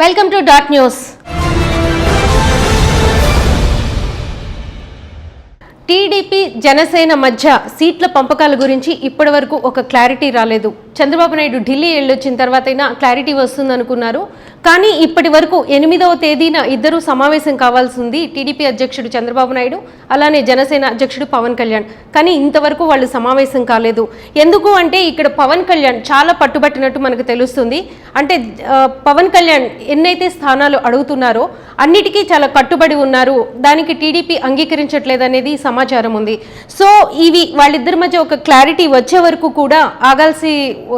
Welcome to dot news. TDP Janasena మధ్య సీట్ల పంపకాల గురించి ఇప్పటివరకు ఒక క్లారిటీ రాలేదు. చంద్రబాబు నాయుడు ఢిల్లీ వెళ్ళొచ్చిన తర్వాతైనా క్లారిటీ వస్తుంది అనుకున్నారు కానీ ఇప్పటి వరకు ఎనిమిదవ తేదీన ఇద్దరు సమావేశం కావాల్సి ఉంది టీడీపీ అధ్యక్షుడు చంద్రబాబు నాయుడు అలానే జనసేన అధ్యక్షుడు పవన్ కళ్యాణ్. కానీ ఇంతవరకు వాళ్ళు సమావేశం కాలేదు. ఎందుకు అంటే ఇక్కడ పవన్ కళ్యాణ్ చాలా పట్టుబట్టినట్టు మనకు తెలుస్తుంది. అంటే పవన్ కళ్యాణ్ ఎన్నైతే స్థానాలు అడుగుతున్నారో అన్నిటికీ చాలా కట్టుబడి ఉన్నారు. దానికి టీడీపీ అంగీకరించట్లేదు అనేది సమాచారం ఉంది. సో ఇవి వాళ్ళిద్దరి మధ్య ఒక క్లారిటీ వచ్చే వరకు కూడా ఆగాల్సి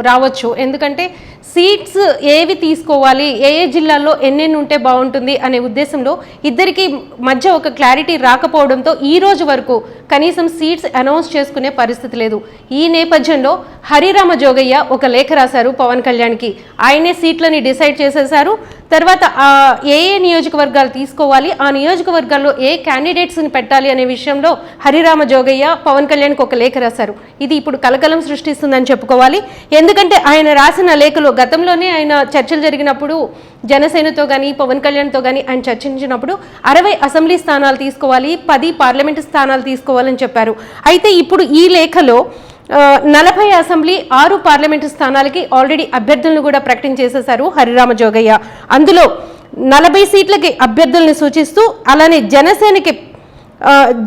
రావచ్చు. ఎందుకంటే సీట్స్ ఏవి తీసుకోవాలి ఏ ఏ జిల్లాల్లో ఎన్నెన్ని ఉంటే బాగుంటుంది అనే ఉద్దేశంలో ఇద్దరికి మధ్య ఒక క్లారిటీ రాకపోవడంతో ఈ రోజు వరకు కనీసం సీట్స్ అనౌన్స్ చేసుకునే పరిస్థితి లేదు. ఈ నేపథ్యంలో హరిరామ జోగయ్య ఒక లేఖ రాశారు పవన్ కళ్యాణ్కి. ఆయనే సీట్లని డిసైడ్ చేసేశారు. తర్వాత ఏ ఏ నియోజకవర్గాలు తీసుకోవాలి ఆ నియోజకవర్గాల్లో ఏ క్యాండిడేట్స్ని పెట్టాలి అనే విషయంలో హరిరామ జోగయ్య పవన్ కళ్యాణ్కి ఒక లేఖ రాశారు. ఇది ఇప్పుడు కలకలం సృష్టిస్తుందని చెప్పుకోవాలి. ఎందుకంటే ఆయన రాసిన లేఖలో గతంలోనే ఆయన చర్చలు జరిగినప్పుడు జనసేనతో కానీ పవన్ కళ్యాణ్తో కానీ ఆయన చర్చించినప్పుడు అరవై అసెంబ్లీ స్థానాలు తీసుకోవాలి పది పార్లమెంటు స్థానాలు తీసుకోవాలని చెప్పారు. అయితే ఇప్పుడు ఈ లేఖలో నలభై అసెంబ్లీ ఆరు పార్లమెంటు స్థానాలకి ఆల్రెడీ అభ్యర్థులను కూడా ప్రకటించేసేశారు హరిరామ జోగయ్య. అందులో నలభై సీట్లకి అభ్యర్థుల్ని సూచిస్తూ అలానే జనసేనకి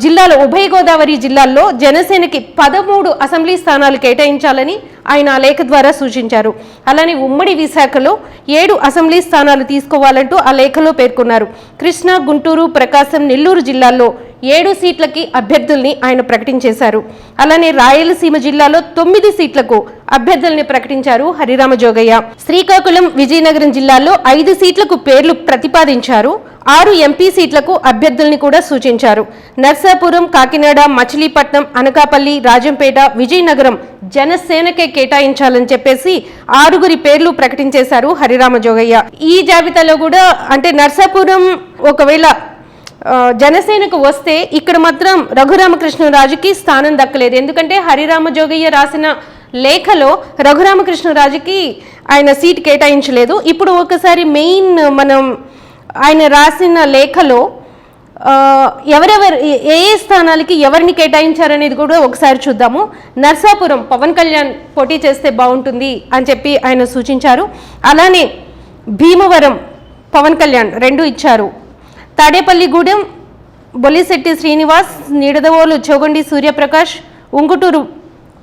జిల్లాలో ఉభయ గోదావరి జిల్లాల్లో జనసేనకి పదమూడు అసెంబ్లీ స్థానాలు కేటాయించాలని ఆయన ఆ లేఖ ద్వారా సూచించారు. అలానే ఉమ్మడి విశాఖలో ఏడు అసెంబ్లీ స్థానాలు తీసుకోవాలంటూ ఆ లేఖలో పేర్కొన్నారు. కృష్ణా గుంటూరు ప్రకాశం నెల్లూరు జిల్లాల్లో ఏడు సీట్లకి అభ్యర్థుల్ని ఆయన ప్రకటించేశారు. అలానే రాయలసీమ జిల్లాలో తొమ్మిది సీట్లకు అభ్యర్థుల్ని ప్రకటించారు హరిరామ జోగయ్య. శ్రీకాకుళం విజయనగరం జిల్లాల్లో ఐదు సీట్లకు పేర్లు ప్రతిపాదించారు. ఆరు ఎంపీ సీట్లకు అభ్యర్థుల్ని కూడా సూచించారు. నర్సాపురం కాకినాడ మచిలీపట్నం అనకాపల్లి రాజంపేట విజయనగరం జనసేనకే కేటాయించాలని చెప్పేసి ఆరుగురి పేర్లు ప్రకటించేశారు హరిరామ జోగయ్య. ఈ జాబితాలో కూడా అంటే నర్సాపురం ఒకవేళ జనసేనకు వస్తే ఇక్కడ మాత్రం రఘురామకృష్ణరాజుకి స్థానం దక్కలేదు. ఎందుకంటే హరిరామ జోగయ్య రాసిన లేఖలో రఘురామకృష్ణరాజుకి ఆయన సీట్ కేటాయించలేదు. ఇప్పుడు ఒకసారి మెయిన్ మనం ఆయన రాసిన లేఖలో ఎవరెవరు ఏ ఏ స్థానాలకి ఎవరిని కేటాయించారనేది కూడా ఒకసారి చూద్దాము. నర్సాపురం పవన్ కళ్యాణ్ పోటీ చేస్తే బాగుంటుంది అని చెప్పి ఆయన సూచించారు. అలానే భీమవరం పవన్ కళ్యాణ్ రెండు ఇచ్చారు. తాడేపల్లిగూడెం బొలిశెట్టి శ్రీనివాస్ నిడదవోలు చోగొండి సూర్యప్రకాష్ ఉంగుటూరు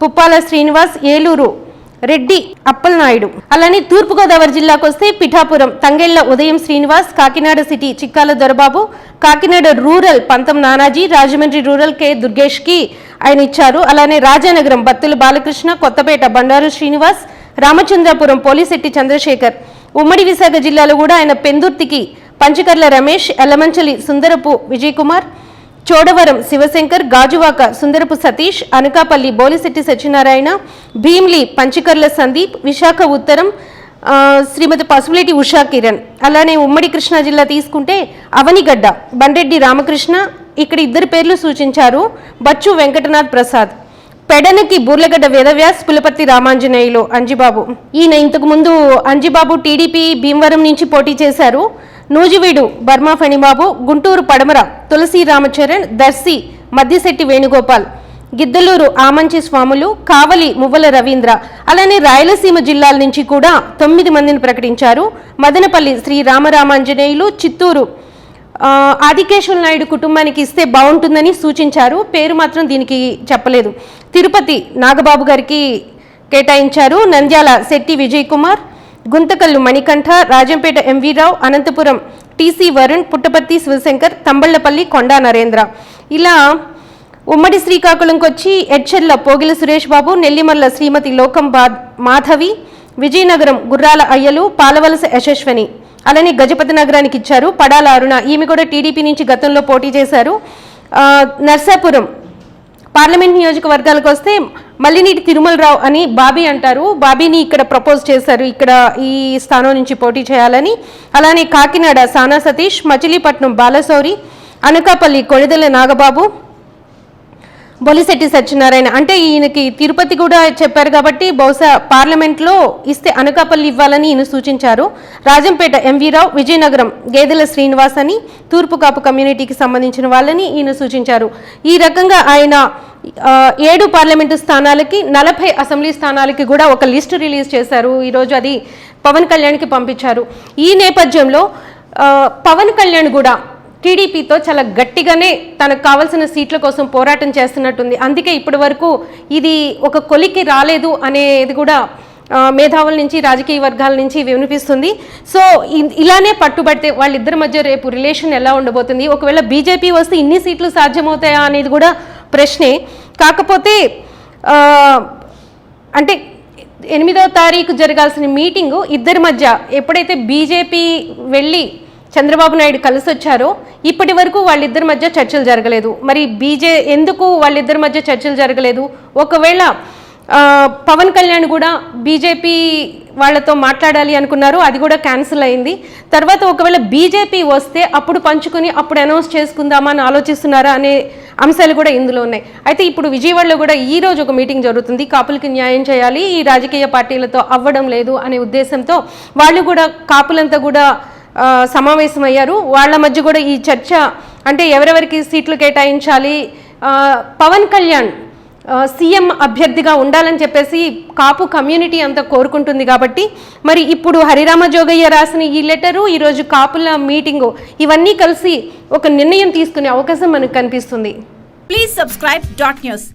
పుప్పాల శ్రీనివాస్ ఏలూరు రెడ్డి అప్పలనాయుడు. అలానే తూర్పుగోదావరి జిల్లాకు వస్తే Pithapuram Tangella Udayam Srinivas Kakinada city Chikkala Dorababu Kakinada rural Pantham Nanaji Rajahmundry rural K దుర్గేష్కి ఆయన ఇచ్చారు. అలానే రాజానగరం బత్తుల బాలకృష్ణ కొత్తపేట బండారు శ్రీనివాస్ రామచంద్రపురం పోలిశెట్టి చంద్రశేఖర్ ఉమ్మడి విశాఖ జిల్లాలో కూడా ఆయన పెందుర్తికి పంచకర్ల రమేష్ ఎల్లమంచలి సుందరపు విజయ్ కుమార్ చోడవరం శివశంకర్ గాజువాక సుందరపు సతీష్ అనకాపల్లి బోలిశెట్టి సత్యనారాయణ భీమ్లీ పంచకర్ల సందీప్ విశాఖ ఉత్తరం శ్రీమతి పసుపులేటి ఉషా కిరణ్. అలానే ఉమ్మడి కృష్ణా జిల్లా తీసుకుంటే అవనిగడ్డ బండెడ్డి రామకృష్ణ ఇక్కడ ఇద్దరు పేర్లు సూచించారు బచ్చు వెంకటనాథ్ ప్రసాద్. పెడనకి బూర్లగడ్డ వేదవ్యాస్ పులపర్తి రామాంజనేయులు అంజిబాబు. ఈయన ఇంతకు ముందు అంజిబాబు టీడీపీ భీమవరం నుంచి పోటీ చేశారు. నూజివీడు బర్మా ఫణిబాబు గుంటూరు పడమర తులసి రామచరణ్ దర్శి మద్దిశెట్టి వేణుగోపాల్ గిద్దలూరు ఆమంచి స్వాములు కావలి మువ్వల రవీంద్ర అలానే రాయలసీమ జిల్లాల నుంచి కూడా తొమ్మిది మందిని ప్రకటించారు. మదనపల్లి శ్రీ రామరామాంజనేయులు చిత్తూరు ఆదికేశ్వర నాయుడు కుటుంబానికి ఇస్తే బాగుంటుందని సూచించారు. పేరు మాత్రం దీనికి చెప్పలేదు. తిరుపతి నాగబాబు గారికి కేటాయించారు. నంద్యాల శెట్టి విజయ్ కుమార్ గుంతకల్లు మణికంఠ రాజంపేట ఎంవీరావు అనంతపురం టీసీ వరుణ్ పుట్టపర్తి శివశంకర్ తంబళ్ళపల్లి కొండా నరేంద్ర. ఇలా ఉమ్మడి శ్రీకాకుళంకి వచ్చి ఎడ్చెర్ల పోగిల సురేష్ బాబు నెల్లిమల్ల శ్రీమతి లోకం బా మాధవి విజయనగరం గుర్రాల అయ్యలు పాలవలస యశస్వని. అలానే గజపతి నగరానికి ఇచ్చారు పడాల అరుణ. ఈమె కూడా టీడీపీ నుంచి గతంలో పోటీ చేశారు. నర్సాపురం పార్లమెంట్ నియోజకవర్గాలకు వస్తే మల్లినీటి తిరుమలరావు అని బాబీ అంటారు. బాబీని ఇక్కడ ప్రపోజ్ చేశారు. ఇక్కడ ఈ స్థానం నుంచి పోటీ చేయాలని. అలానే కాకినాడ సానా సతీష్ మచిలీపట్నం బాలశౌరి అనకాపల్లి కొణిదెల నాగబాబు బొలిశెట్టి సత్యనారాయణ. అంటే ఈయనకి తిరుపతి కూడా చెప్పారు కాబట్టి బహుశా పార్లమెంట్లో ఇస్తే అనకాపల్లి ఇవ్వాలని ఈయన సూచించారు. రాజంపేట ఎంవీ రావు విజయనగరం గేదెల శ్రీనివాస్ అని తూర్పు కాపు కమ్యూనిటీకి సంబంధించిన వాళ్ళని ఈయన సూచించారు. ఈ రకంగా ఆయన ఏడు పార్లమెంటు స్థానాలకి నలభై అసెంబ్లీ స్థానాలకి కూడా ఒక లిస్టు రిలీజ్ చేశారు. ఈరోజు అది పవన్ కళ్యాణ్కి పంపించారు. ఈ నేపథ్యంలో పవన్ కళ్యాణ్ కూడా టీడీపీతో చాలా గట్టిగానే తనకు కావాల్సిన సీట్ల కోసం పోరాటం చేస్తున్నట్టుంది. అందుకే ఇప్పటి వరకు ఇది ఒక కొలికి రాలేదు అనేది కూడా మేధావుల నుంచి రాజకీయ వర్గాల నుంచి వినిపిస్తుంది. సో ఇలానే పట్టుబడితే వాళ్ళిద్దరి మధ్య రేపు రిలేషన్ ఎలా ఉండబోతుంది? ఒకవేళ బీజేపీ వస్తే ఇన్ని సీట్లు సాధ్యమవుతాయా అనేది కూడా ప్రశ్నే. కాకపోతే అంటే ఎనిమిదవ తారీఖు జరగాల్సిన మీటింగు ఇద్దరి మధ్య ఎప్పుడైతే బీజేపీ వెళ్ళి చంద్రబాబు నాయుడు కలిసి వచ్చారో ఇప్పటి వరకు వాళ్ళిద్దరి మధ్య చర్చలు జరగలేదు. మరి బీజే ఎందుకు వాళ్ళిద్దరి మధ్య చర్చలు జరగలేదు? ఒకవేళ పవన్ కళ్యాణ్ కూడా బీజేపీ వాళ్ళతో మాట్లాడాలి అనుకున్నారు అది కూడా క్యాన్సిల్ అయింది. తర్వాత ఒకవేళ బీజేపీ వస్తే అప్పుడు పంచుకుని అప్పుడు అనౌన్స్ చేసుకుందామా అని ఆలోచిస్తున్నారా అనే అంశాలు కూడా ఇందులో ఉన్నాయి. అయితే ఇప్పుడు విజయవాడలో కూడా ఈ రోజు ఒక మీటింగ్ జరుగుతుంది. కాపులకి న్యాయం చేయాలి ఈ రాజకీయ పార్టీలతో అవ్వడం లేదు అనే ఉద్దేశంతో వాళ్ళు కూడా కాపులంతా కూడా సమావేశమయ్యారు. వాళ్ళ మధ్య కూడా ఈ చర్చ అంటే ఎవరెవరికి సీట్లు కేటాయించాలి పవన్ కళ్యాణ్ సీఎం అభ్యర్థిగా ఉండాలని చెప్పేసి కాపు కమ్యూనిటీ అంతా కోరుకుంటుంది కాబట్టి మరి ఇప్పుడు హరిరామ జోగయ్య రాసిన ఈ లెటరు ఈరోజు కాపుల మీటింగు ఇవన్నీ కలిసి ఒక నిర్ణయం తీసుకునే అవకాశం మనకు కనిపిస్తుంది. Please subscribe dot news